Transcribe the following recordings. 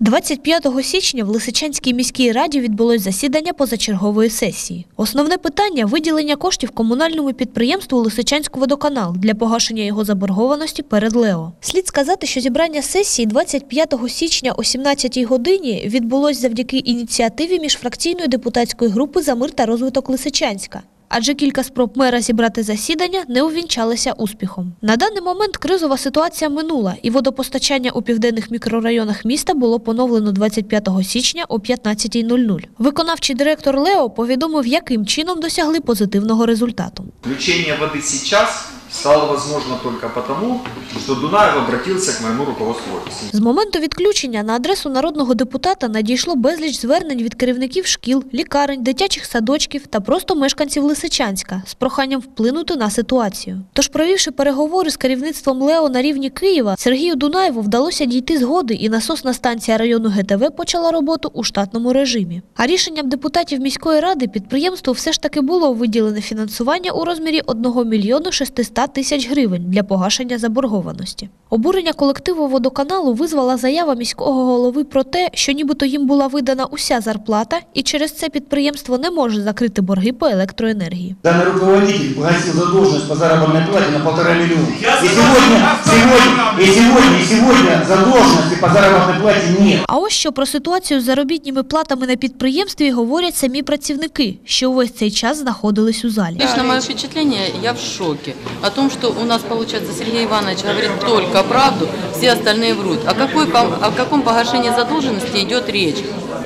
25 січня в Лисичанській міській раді відбулось засідання позачергової сесії. Основне питання виділення коштів комунальному підприємству Лисичанський водоканал для погашення його заборгованості перед ЛЕО. Слід сказати, що зібрання сесії 25 січня о 17 годині відбулось завдяки ініціативі міжфракційної депутатської групи за мир та розвиток Лисичанська. Адже кілька спроб мера зібрати засідання не увінчалися успіхом. На даний момент кризова ситуація минула, і водопостачання у південних мікрорайонах міста було поновлено 25 січня о 15.00. Виконавчий директор Лео повідомив, яким чином досягли позитивного результату. Включення води сейчас стало возможно только потому, что Дунаев обратился к моему руководству офиса. З моменту відключення на адресу народного депутата надійшло безліч звернень від керівників шкіл, лікарень, дитячих садочків та просто мешканців Лисичанська з проханням вплинути на ситуацію. Тож, провівши переговори з керівництвом Лео на рівні Києва, Сергію Дунаєву вдалося дійти згоди, і насосна станція району ГТВ почала роботу у штатному режимі. А рішенням депутатів міської ради підприємству все ж таки було виділене фінансування у розмірі 1 мільйону 600 тисяч гривень для погашення заборгованості. Обурення колективу водоканалу визвала заява міського голови про те, що нібито їм була видана уся зарплата, і через це підприємство не може закрити борги по електроенергії. Данный руководитель погасил задолженность по заработной плате на полтора миллиона. И сегодня, сегодня, и сегодня, и сегодня задолженности по заработной плате нет. А ось що про ситуацію з заробітними платами на підприємстві говорять самі працівники, що увесь цей час знаходились у залі. Лично мое впечатление, я в шоке о том, что у нас, получается, Сергей Иванович говорит только правду, все остальные врут. О, какой, о каком погашении задолженности идет речь?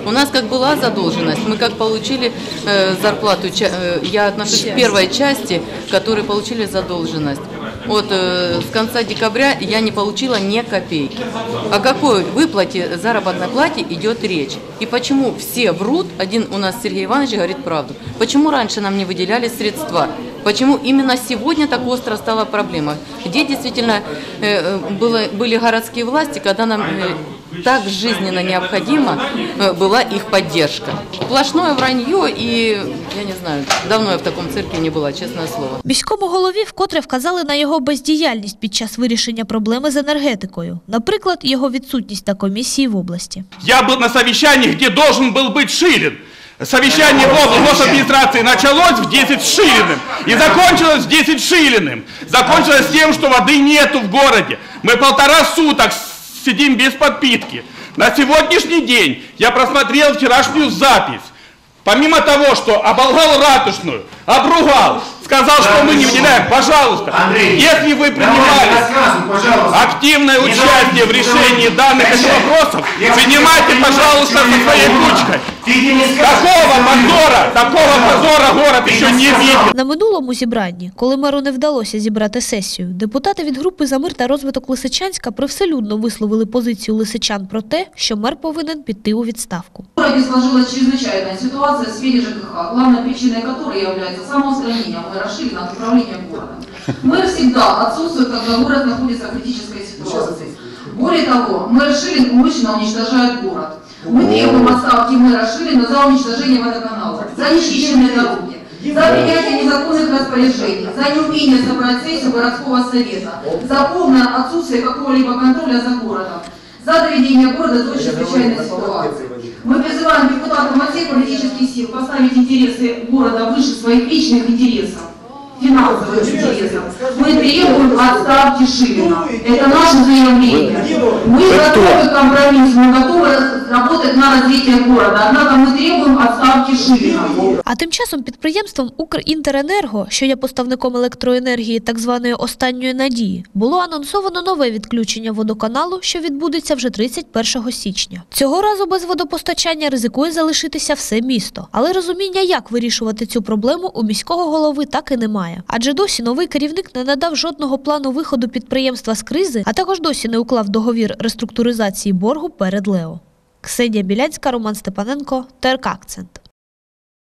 У нас как была задолженность, мы как получили э, зарплату, ча- э, я отношусь к первой части, которые получили задолженность. Вот э, с конца декабря я не получила ни копейки. О какой выплате заработной плате идет речь? И почему все врут, один у нас Сергей Иванович говорит правду. Почему раньше нам не выделяли средства? Почему именно сегодня так остро стала проблема? Где действительно э, э, было, были городские власти, когда нам э, так жизненно необходима э, была их поддержка? Сплошное вранье и, я не знаю, давно я в таком цирке не была, честное слово. Міському голові вкотре вказали на його бездіяльність під час вирішення проблеми з енергетикою, наприклад, його відсутність на комісії в області. Я был на совещании, где должен был быть Ширин. Совещание в области администрации началось в 10 с Шириным и закончилось в 10 с Шилиным. Закончилось тем, что воды нету в городе. Мы полтора суток сидим без подпитки. На сегодняшний день я просмотрел вчерашнюю запись. Помимо того, что оболгал ратушную, обругал, сказал, что мы не выделяем, пожалуйста, Андрей, если вы давайте принимали рассказывай, пожалуйста. активное Не участие в давайте решении говорить. данных этих Прощай. вопросов, Я принимайте, тебе пожалуйста, ничего со не своей понимаю. ручкой. Ты мне не скажешь, Такого что ты позора, не такого сказал. позора город Ты еще не не сказал. видел. На минулому зібранні, коли меру не вдалося зібрати сесію, депутати від групи за мир та розвиток Лисичанська привселюдно висловили позицію лисичан про те, що мер повинен піти у відставку. В городе сложилась чрезвычайная ситуация в сфере ЖКХ, главной причиной которой является самоустранение мэра Шилина от управления городом. Мэр всегда отсутствует, когда город находится в критической ситуации. Более того, мэр Шилин умышленно уничтожает город. Мы требуем отставки мэра Шилина за уничтожение водоканала, за нечищенные дороги, за принятие незаконных распоряжений, за неумение собрать сессию городского совета, за полное отсутствие какого-либо контроля за городом, за доведение города до чрезвычайной ситуации. Мы призываем депутатов от всех политических сил поставить интересы города выше своих личных интересов, финансовых интересов. Мы требуем отставки Шилина. Это наше заявление. Мы готовы к компромиссу, мы готовы на города. Однако мы требуем отставки Шилина. А тим часом підприємством Укрінтеренерго, що є поставником електроенергії так званої останньої надії, було анонсовано нове відключення водоканалу, що відбудеться вже 31 січня. Цього разу без водопостачання ризикує залишитися все місто. Але розуміння, як вирішувати цю проблему, у міського голови так і немає. Адже досі новий керівник не надав жодного плану виходу підприємства з кризи, а також досі не уклав договір реструктуризації боргу перед Лео. Ксенія Біляцька, Роман Степаненко, ТРК Акцент.